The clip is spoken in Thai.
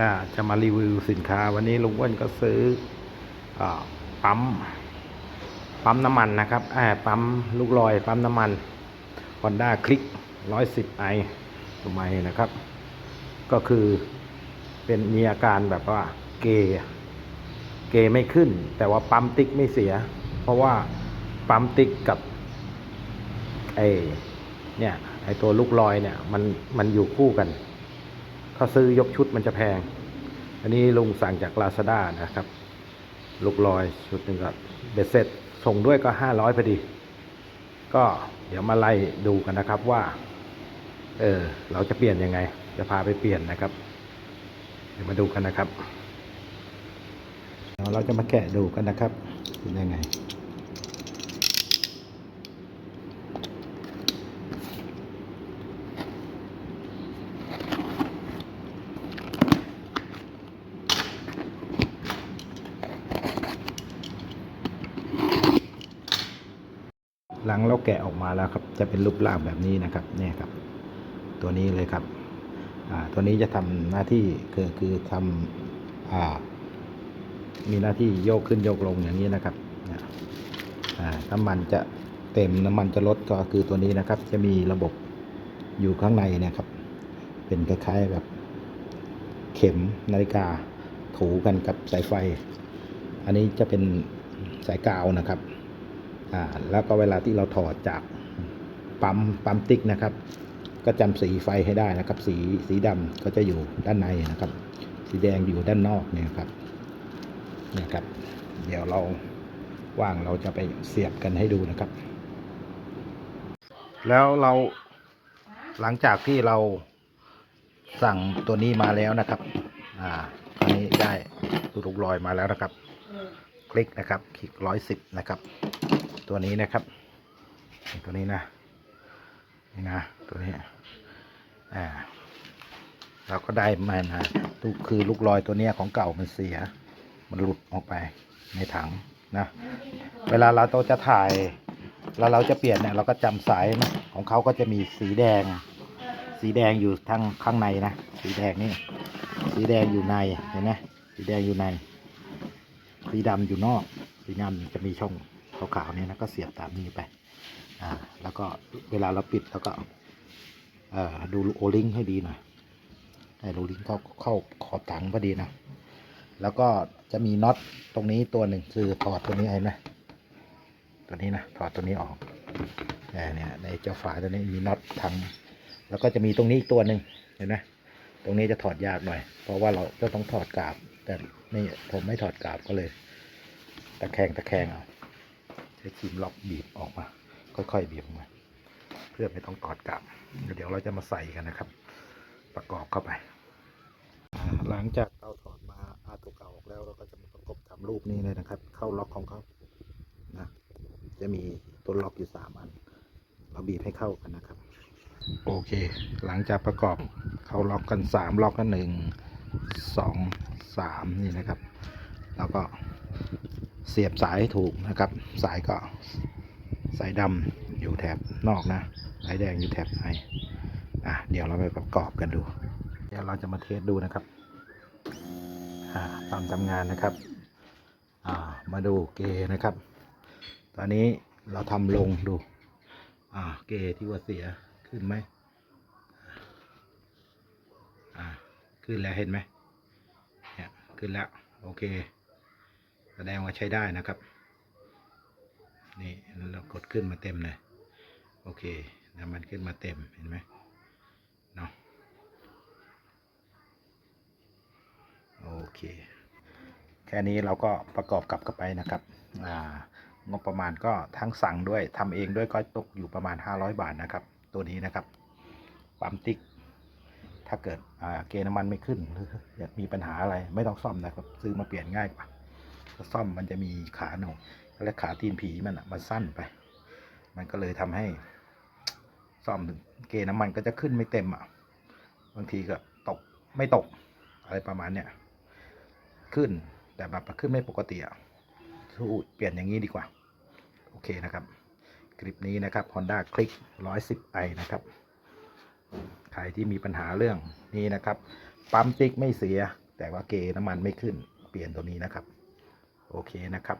อ่าจะมารีวิวสินค้า วันนี้ลุงอ้วนก็ซื้ออปั๊มปั๊มน้ำมันนะครับอ่าปั๊มลูกลอยปั๊มน้ำมัน Honda Click 110i ตัวใหม่นะครับ ก็คือเป็นมีอาการแบบว่าเกย์เกย์ไม่ขึ้น แต่ว่าปั๊มติ๊กไม่เสีย เพราะว่าปั๊มติ๊กกับไอเนี่ยไอตัวลูกลอยเนี่ยมันมันอยู่คู่กัน ถ้าซื้อยกชุดมันจะแพง อันนี้ลุงสั่งจากลาซาด้านะครับ ลูกลอยชุดหนึ่งก็เบ็ดเสร็จส่งด้วยก็ห้าร้อยพอดี ก็เดี๋ยวมาไล่ดูกันนะครับว่า เออ เราจะเปลี่ยนยังไง จะพาไปเปลี่ยนนะครับ เดี๋ยวมาดูกันนะครับเดี๋ยวเราจะมาแกะดูกันนะครับเป็นยังไง หลังเราแกะออกมาแล้วครับ จะเป็นรูปร่างแบบนี้นะครับเนี่ยครับ ตัวนี้เลยครับตัวนี้จะทำหน้าที่คือคือทำอมีหน้าที่โยกขึ้นโยกลงอย่างนี้นะครับน้ำมันจะเต็มน้ำมันจะลดก็คือตัวนี้นะครับ จะมีระบบอยู่ข้างในเนะครับ เป็นคล้ายๆแบบเข็มนาฬิกาถูกันกับสายไฟ อันนี้จะเป็นสายกาวนะครับ อ่าแล้วก็เวลาที่เราถอดจากปั๊มปั๊มติ๊กนะครับ ก็จำสีไฟให้ได้นะครับ สีสีดำก็จะอยู่ด้านในนะครับ สีแดงอยู่ด้านนอกเนี่ยครับเนี่ยครับ เดี๋ยวเราว่างเราจะไปเสียบกันให้ดูนะครับ แล้วเราหลังจากที่เราสั่งตัวนี้มาแล้วนะครับ อ่าตอนนี้ได้ลูกลอยมาแล้วนะครับ คลิกนะครับ คลิกร้อยสิบนะครับ ตัวนี้นะครับ ตัวนี้นะนี่นะตัวนี้อ่าเราก็ได้มานะตูคือลูกลอยตัวเนี้ยของเก่ามันเสีย มันหลุดออกไปในถังนะเวลาเราจะถ่ายแล้วเราจะเปลี่ยนเนี่ยเราก็จำสายนะของเขาก็จะมีสีแดง สีแดงอยู่ทางข้างในนะสีแดงนี่สีแดงอยู่ในเห็นไหมสีแดงอยู่ใน สีดำอยู่นอก สีดำจะมีช่อง ขาวๆเนี่ยนะก็เสียบตามนี้ไปอ่าแล้วก็เวลาเราปิดแล้วก็เอ่อดูโอลิงให้ดีหน่อยให้โอลิงเข้าเข้าขอบถังพอดีนะแล้วก็จะมีน็อตตรงนี้ตัวหนึ่งคือถอดตัวนี้เห็นไหมตัวนี้นะถอดตัวนี้ออกเนี่เนี่ยในเจ้าฝาตัวนี้มีน็อตถังแล้วก็จะมีตรงนี้อีกตัวหนึ่งเห็นไหมตรงนี้จะถอดยากหน่อย เพราะว่าเราจะต้องถอดกาบ แต่นี่ผมไม่ถอดกาบก็เลย ตะแคงตะแคงเอา ใช้ครีมล็อกบีบออกมา ค่อยๆบีบออกมา เพื่อไม่ต้องถอดกาบเดี๋ยวเราจะมาใส่กันนะครับ ประกอบเข้าไปหลังจากเราถอดมาอาตัวเก่าออกแล้วเราก็จะมาประกบทำรูปนี้เลยนะครับ เข้าล็อกของเขานะจะมีตัวล็อกอยู่สามอันเราบีบให้เข้ากันนะครับ โอเค หลังจากประกอบเข้าล็อกกันสามล็อกกันหนึ่งสองสามนี่นะครับ แล้วก็ เสียบสายถูกนะครับ สายก็สายดำอยู่แถบนอกนะสายแดงอยู่แถบในอะเดี๋ยวเราไปประกอบกันดู เดี๋ยวเราจะมาเทสดูนะครับอ่าตอนทำงานนะครับอ่ามาดูเกนะครับ ตอนนี้เราทำลงดูอ่าเกที่ว่าเสียขึ้นไหมอ่าขึ้นแล้วเห็นไหมเนี่ยขึ้นแล้วโอเค แสดงว่าใช้ได้นะครับ นี่เรากดขึ้นมาเต็มเลย โอเคน้ำมันขึ้นมาเต็มเห็นไหมเนาะโอเค แค่นี้เราก็ประกอบกลับเข้าไปนะครับอ่างบประมาณก็ทั้งสั่งด้วยทำเองด้วยก็ตกอยู่ประมาณ 500 บาทนะครับ ตัวนี้นะครับปั๊มติ๊ก ถ้าเกิดอ่าเกณฑ์น้ำมันไม่ขึ้นหรือมีปัญหาอะไรไม่ต้องซ่อมนะครับ ซื้อมาเปลี่ยนง่ายกว่า ซ่อมมันจะมีขาหนูและขาตีนผีมันอะมันสั้นไป มันก็เลยทำให้ ซ่อมเกน้ำมันก็จะขึ้นไม่เต็มอะบางทีก็ตกไม่ตก อะไรประมาณเนี้ยขึ้นแต่แบบขึ้นไม่ปกติอะสู้เปลี่ยนอย่างนี้ดีกว่า โอเคนะครับ คลิปนี้นะครับ Honda Click 110i นะครับใครที่มีปัญหาเรื่องนี้นะครับ ปั๊มติ๊กไม่เสีย แต่ว่าเกน้ำมันไม่ขึ้น เปลี่ยนตัวนี้นะครับ โอเคนะครับ